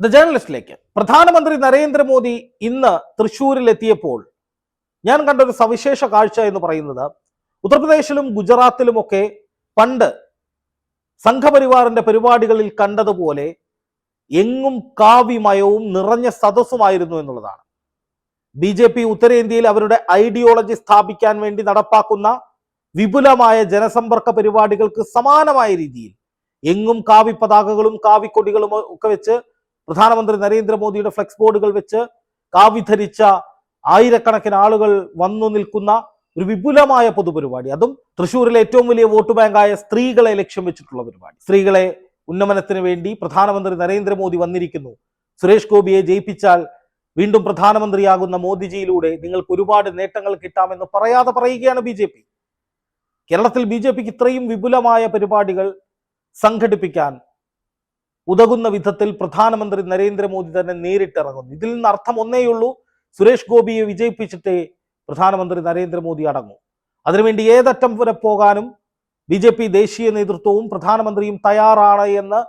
The ജേർണലിസ്റ്റിലേക്ക് പ്രധാനമന്ത്രി നരേന്ദ്രമോദി ഇന്ന് തൃശ്ശൂരിൽ എത്തിയപ്പോൾ ഞാൻ കണ്ട ഒരു സവിശേഷ കാഴ്ച എന്ന് പറയുന്നത് ഉത്തർപ്രദേശിലും ഗുജറാത്തിലുമൊക്കെ പണ്ട് സംഘപരിവാറിന്റെ പരിപാടികളിൽ കണ്ടതുപോലെ എങ്ങും കാവ്യമയവും നിറഞ്ഞ സദസ്സുമായിരുന്നു എന്നുള്ളതാണ്. ബി ജെ പി ഉത്തരേന്ത്യയിൽ അവരുടെ ഐഡിയോളജി സ്ഥാപിക്കാൻ വേണ്ടി നടപ്പാക്കുന്ന വിപുലമായ ജനസമ്പർക്ക പരിപാടികൾക്ക് സമാനമായ രീതിയിൽ എങ്ങും കാവി പതാകകളും കാവിക്കൊടികളും ഒക്കെ വെച്ച് പ്രധാനമന്ത്രി നരേന്ദ്രമോദിയുടെ ഫ്ലെക്സ് ബോർഡുകൾ വെച്ച് കാവിധരിച്ച ആയിരക്കണക്കിന് ആളുകൾ വന്നു നിൽക്കുന്ന ഒരു വിപുലമായ പൊതുപരിപാടി. അതും തൃശ്ശൂരിലെ ഏറ്റവും വലിയ വോട്ട് ബാങ്കായ സ്ത്രീകളെ ലക്ഷ്യം വെച്ചിട്ടുള്ള പരിപാടി. സ്ത്രീകളെ ഉന്നമനത്തിന് വേണ്ടി പ്രധാനമന്ത്രി നരേന്ദ്രമോദി വന്നിരിക്കുന്നു. സുരേഷ് ഗോപിയെ ജയിപ്പിച്ചാൽ വീണ്ടും പ്രധാനമന്ത്രിയാകുന്ന മോദിജിയിലൂടെ നിങ്ങൾക്ക് ഒരുപാട് നേട്ടങ്ങൾ കിട്ടാമെന്ന് പറയാതെ പറയുകയാണ് ബി ജെ പി. കേരളത്തിൽ ബി ജെ പിക്ക് ഇത്രയും വിപുലമായ പരിപാടികൾ സംഘടിപ്പിക്കാൻ ഉതകുന്ന വിധത്തിൽ പ്രധാനമന്ത്രി നരേന്ദ്രമോദി തന്നെ നേരിട്ടിറങ്ങുന്നു. ഇതിൽ നിന്ന് അർത്ഥം ഒന്നേയുള്ളൂ സുരേഷ് ഗോപിയെ വിജയിപ്പിച്ചിട്ടേ പ്രധാനമന്ത്രി നരേന്ദ്രമോദി അടങ്ങൂ. അതിനുവേണ്ടി ഏതറ്റം വരെ പോകാനും ബി ജെ പി ദേശീയ നേതൃത്വവും പ്രധാനമന്ത്രിയും തയ്യാറാണ് എന്ന്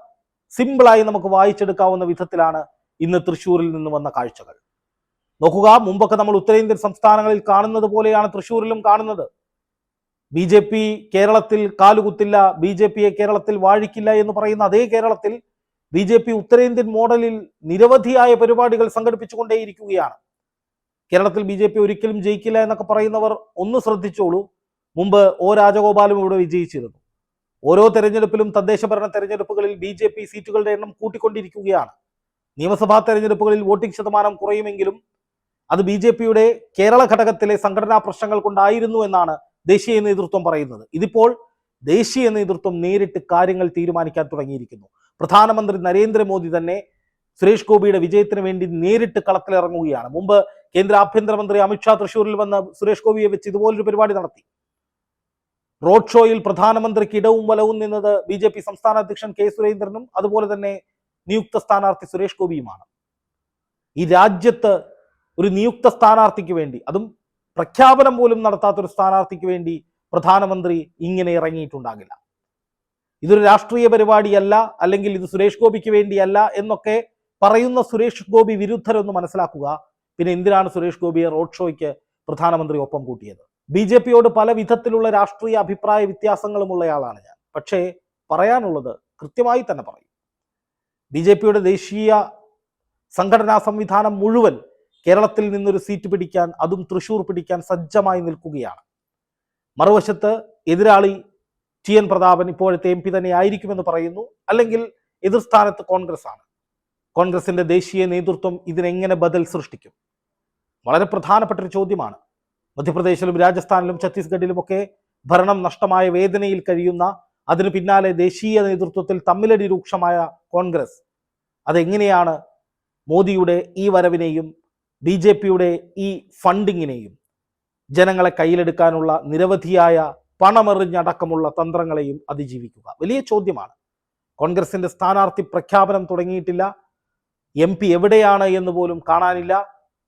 സിമ്പിളായി നമുക്ക് വായിച്ചെടുക്കാവുന്ന വിധത്തിലാണ് ഇന്ന് തൃശ്ശൂരിൽ നിന്ന് വന്ന കാഴ്ചകൾ. നോക്കുക മുമ്പൊക്കെ നമ്മൾ ഉത്തരേന്ത്യൻ സംസ്ഥാനങ്ങളിൽ കാണുന്നത് പോലെയാണ് തൃശ്ശൂരിലും കാണുന്നത്. ബി ജെ പി കേരളത്തിൽ കാലുകുത്തില്ല ബി ജെ പിയെ കേരളത്തിൽ വാഴിക്കില്ല എന്ന് പറയുന്ന അതേ കേരളത്തിൽ ബി ജെ പി ഉത്തരേന്ത്യൻ മോഡലിൽ നിരവധിയായ പരിപാടികൾ സംഘടിപ്പിച്ചുകൊണ്ടേയിരിക്കുകയാണ്. കേരളത്തിൽ ബി ജെ പി ഒരിക്കലും ജയിക്കില്ല എന്നൊക്കെ പറയുന്നവർ ഒന്ന് ശ്രദ്ധിച്ചോളൂ. മുമ്പ് ഒ രാജഗോപാലും ഇവിടെ വിജയിച്ചിരുന്നു. ഓരോ തെരഞ്ഞെടുപ്പിലും തദ്ദേശ ഭരണ തെരഞ്ഞെടുപ്പുകളിൽ ബി ജെ പി സീറ്റുകളുടെ എണ്ണം കൂട്ടിക്കൊണ്ടിരിക്കുകയാണ്. നിയമസഭാ തെരഞ്ഞെടുപ്പുകളിൽ വോട്ടിംഗ് ശതമാനം കുറയുമെങ്കിലും അത് ബി ജെ പിയുടെ കേരള ഘടകത്തിലെ സംഘടനാ പ്രശ്നങ്ങൾ കൊണ്ടായിരുന്നു എന്നാണ് ദേശീയ നേതൃത്വം പറയുന്നത്. ഇതിപ്പോൾ ദേശീയ നേതൃത്വം നേരിട്ട് കാര്യങ്ങൾ തീരുമാനിക്കാൻ തുടങ്ങിയിരിക്കുന്നു. പ്രധാനമന്ത്രി നരേന്ദ്രമോദി തന്നെ സുരേഷ് ഗോപിയുടെ വിജയത്തിന് വേണ്ടി നേരിട്ട് കളത്തിലിറങ്ങുകയാണ്. മുമ്പ് കേന്ദ്ര ആഭ്യന്തരമന്ത്രി അമിത്ഷാ തൃശൂരിൽ വന്ന് സുരേഷ് ഗോപിയെ വെച്ച് ഇതുപോലൊരു പരിപാടി നടത്തി. റോഡ് ഷോയിൽ പ്രധാനമന്ത്രിക്ക് ഇടവും വലവും നിന്നത് ബി ജെ പി സംസ്ഥാന അധ്യക്ഷൻ കെ സുരേന്ദ്രനും അതുപോലെ തന്നെ നിയുക്ത സ്ഥാനാർത്ഥി സുരേഷ് ഗോപിയുമാണ്. ഈ രാജ്യത്ത് ഒരു നിയുക്ത സ്ഥാനാർത്ഥിക്ക് വേണ്ടി അതും പ്രഖ്യാപനം പോലും നടത്താത്ത ഒരു സ്ഥാനാർത്ഥിക്ക് വേണ്ടി പ്രധാനമന്ത്രി ഇങ്ങനെ ഇറങ്ങിയിട്ടുണ്ടാകില്ല. ഇതൊരു രാഷ്ട്രീയ പരിപാടിയല്ല അല്ലെങ്കിൽ ഇത് സുരേഷ് ഗോപിക്ക് വേണ്ടിയല്ല എന്നൊക്കെ പറയുന്ന സുരേഷ് ഗോപി വിരുദ്ധരൊന്ന് മനസ്സിലാക്കുക. പിന്നെ എന്തിനാണ് സുരേഷ് ഗോപിയെ റോഡ് ഷോയ്ക്ക് പ്രധാനമന്ത്രി ഒപ്പം കൂട്ടിയത്? ബി ജെ പിയോട് പല വിധത്തിലുള്ള രാഷ്ട്രീയ അഭിപ്രായ വ്യത്യാസങ്ങളുമുള്ളയാളാണ് ഞാൻ. പക്ഷേ പറയാനുള്ളത് കൃത്യമായി തന്നെ പറയും. ബി ജെ പിയുടെ ദേശീയ സംഘടനാ സംവിധാനം മുഴുവൻ കേരളത്തിൽ നിന്നൊരു സീറ്റ് പിടിക്കാൻ അതും തൃശൂർ പിടിക്കാൻ സജ്ജമായി നിൽക്കുകയാണ്. മറുവശത്ത് എതിരാളി ടി എൻ പ്രതാപൻ ഇപ്പോഴത്തെ എം പി തന്നെ ആയിരിക്കുമെന്ന് പറയുന്നു. അല്ലെങ്കിൽ എതിർസ്ഥാനത്ത് കോൺഗ്രസ് ആണ് കോൺഗ്രസിന്റെ ദേശീയ നേതൃത്വം ഇതിനെങ്ങനെ ബദൽ സൃഷ്ടിക്കും? വളരെ പ്രധാനപ്പെട്ട ഒരു ചോദ്യമാണ്. മധ്യപ്രദേശിലും രാജസ്ഥാനിലും ഛത്തീസ്ഗഡിലുമൊക്കെ ഭരണം നഷ്ടമായ വേദനയിൽ കഴിയുന്ന അതിനു പിന്നാലെ ദേശീയ നേതൃത്വത്തിൽ തമ്മിലടി രൂക്ഷമായ കോൺഗ്രസ്. അതെങ്ങനെയാണ് മോദിയുടെ ഈ വരവിനെയും ബി ജെ പിയുടെ ഈ ഫണ്ടിങ്ങിനെയും ജനങ്ങളെ കയ്യിലെടുക്കാനുള്ള നിരവധിയായ പണമെറിഞ്ഞടക്കമുള്ള തന്ത്രങ്ങളെയും അതിജീവിക്കുക. വലിയ ചോദ്യമാണ്. കോൺഗ്രസിന്റെ സ്ഥാനാർത്ഥി പ്രഖ്യാപനം തുടങ്ങിയിട്ടില്ല. എം പി എവിടെയാണ് എന്ന് പോലും കാണാനില്ല.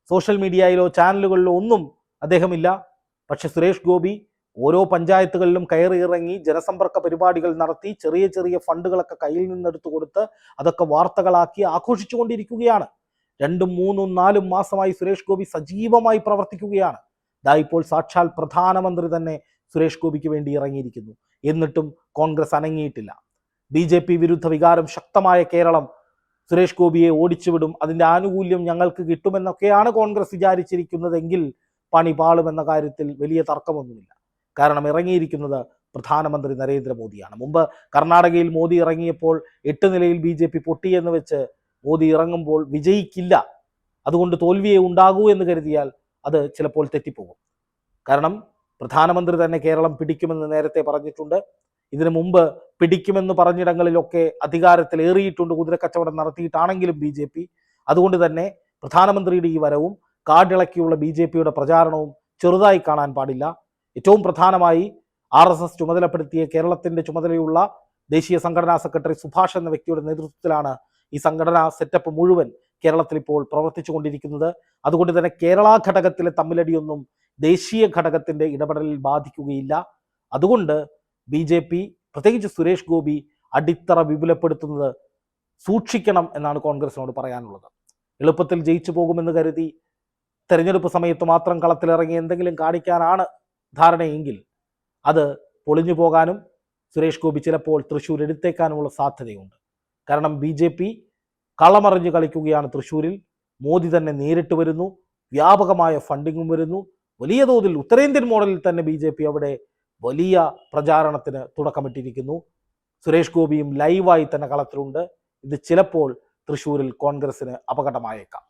സോഷ്യൽ മീഡിയയിലോ ചാനലുകളിലോ ഒന്നും അദ്ദേഹമില്ല. പക്ഷെ സുരേഷ് ഗോപി ഓരോ പഞ്ചായത്തുകളിലും കയറി ഇറങ്ങി ജനസമ്പർക്ക പരിപാടികൾ നടത്തി ചെറിയ ചെറിയ ഫണ്ടുകളൊക്കെ കയ്യിൽ നിന്നെടുത്തു കൊടുത്ത് അതൊക്കെ വാർത്തകളാക്കി ആഘോഷിച്ചുകൊണ്ടിരിക്കുകയാണ്. രണ്ടും മൂന്നും നാലും മാസമായി സുരേഷ് ഗോപി സജീവമായി പ്രവർത്തിക്കുകയാണ്. ദാ ഇപ്പോൾ സാക്ഷാൽ പ്രധാനമന്ത്രി തന്നെ സുരേഷ് ഗോപിക്ക് വേണ്ടി ഇറങ്ങിയിരിക്കുന്നു. എന്നിട്ടും കോൺഗ്രസ് അനങ്ങിയിട്ടില്ല. ബി ജെ പി വിരുദ്ധ വികാരം ശക്തമായ കേരളം സുരേഷ് ഗോപിയെ ഓടിച്ചുവിടും. അതിന്റെ ആനുകൂല്യം ഞങ്ങൾക്ക് കിട്ടുമെന്നൊക്കെയാണ് കോൺഗ്രസ് വിചാരിച്ചിരിക്കുന്നതെങ്കിൽ പണി പാളുമെന്ന കാര്യത്തിൽ വലിയ തർക്കമൊന്നുമില്ല. കാരണം ഇറങ്ങിയിരിക്കുന്നത് പ്രധാനമന്ത്രി നരേന്ദ്രമോദിയാണ്. മുമ്പ് കർണാടകയിൽ മോദി ഇറങ്ങിയപ്പോൾ എട്ട് നിലയിൽ ബി ജെ പി പൊട്ടിയെന്ന് വെച്ച് മോദി ഇറങ്ങുമ്പോൾ വിജയിക്കില്ല. അതുകൊണ്ട് തോൽവിയെ ഉണ്ടാകൂ എന്ന് കരുതിയാൽ അത് ചിലപ്പോൾ തെറ്റിപ്പോകും. കാരണം പ്രധാനമന്ത്രി തന്നെ കേരളം പിടിക്കുമെന്ന് നേരത്തെ പറഞ്ഞിട്ടുണ്ട്. ഇതിനു മുമ്പ് പിടിക്കുമെന്ന് പറഞ്ഞിടങ്ങളിലൊക്കെ അധികാരത്തിൽ ഏറിയിട്ടുണ്ട് കുതിരക്കച്ചവടം നടത്തിയിട്ടാണെങ്കിലും ബി ജെ പി. അതുകൊണ്ട് തന്നെ പ്രധാനമന്ത്രിയുടെ ഈ വരവും കാടിളക്കിയുള്ള ബി ജെ പിയുടെ പ്രചാരണവും ചെറുതായി കാണാൻ പാടില്ല. ഏറ്റവും പ്രധാനമായി ആർ എസ് എസ് ചുമതലപ്പെടുത്തിയ കേരളത്തിന്റെ ചുമതലയുള്ള ദേശീയ സംഘടനാ സെക്രട്ടറി സുഭാഷ് എന്ന വ്യക്തിയുടെ നേതൃത്വത്തിലാണ് ഈ സംഘടനാ സെറ്റപ്പ് മുഴുവൻ കേരളത്തിൽ ഇപ്പോൾ പ്രവർത്തിച്ചു കൊണ്ടിരിക്കുന്നത് അതുകൊണ്ട് തന്നെ കേരള ഘടകത്തിലെ തമ്മിലടിയൊന്നും ദേശീയ ഘടകത്തിന്റെ ഇടപെടലിൽ ബാധിക്കുകയില്ല. അതുകൊണ്ട് ബി ജെ പി പ്രത്യേകിച്ച് സുരേഷ് ഗോപി അടിത്തറ വിപുലപ്പെടുത്തുന്നത് സൂക്ഷിക്കണം എന്നാണ് കോൺഗ്രസിനോട് പറയാനുള്ളത്. എളുപ്പത്തിൽ ജയിച്ചു പോകുമെന്ന് കരുതി തെരഞ്ഞെടുപ്പ് സമയത്ത് മാത്രം കളത്തിലിറങ്ങി എന്തെങ്കിലും കാണിക്കാനാണ് ധാരണയെങ്കിൽ അത് പൊളിഞ്ഞു പോകാനും സുരേഷ് ഗോപി ചിലപ്പോൾ തൃശ്ശൂർ എടുത്തേക്കാനുമുള്ള സാധ്യതയുണ്ട്. കാരണം ബി ജെ പി കളമറിഞ്ഞ് കളിക്കുകയാണ് തൃശ്ശൂരിൽ. മോദി തന്നെ നേരിട്ട് വരുന്നു. വ്യാപകമായ ഫണ്ടിങ്ങും വരുന്നു. വലിയ തോതിൽ ഉത്തരേന്ത്യൻ മോഡലിൽ തന്നെ ബി ജെ പി അവിടെ വലിയ പ്രചാരണത്തിന് തുടക്കമിട്ടിരിക്കുന്നു. സുരേഷ് ഗോപിയും ലൈവായി തന്നെ കളത്തിലുണ്ട്. ഇത് ചിലപ്പോൾ തൃശ്ശൂരിൽ കോൺഗ്രസിന് അപകടമായേക്കാം.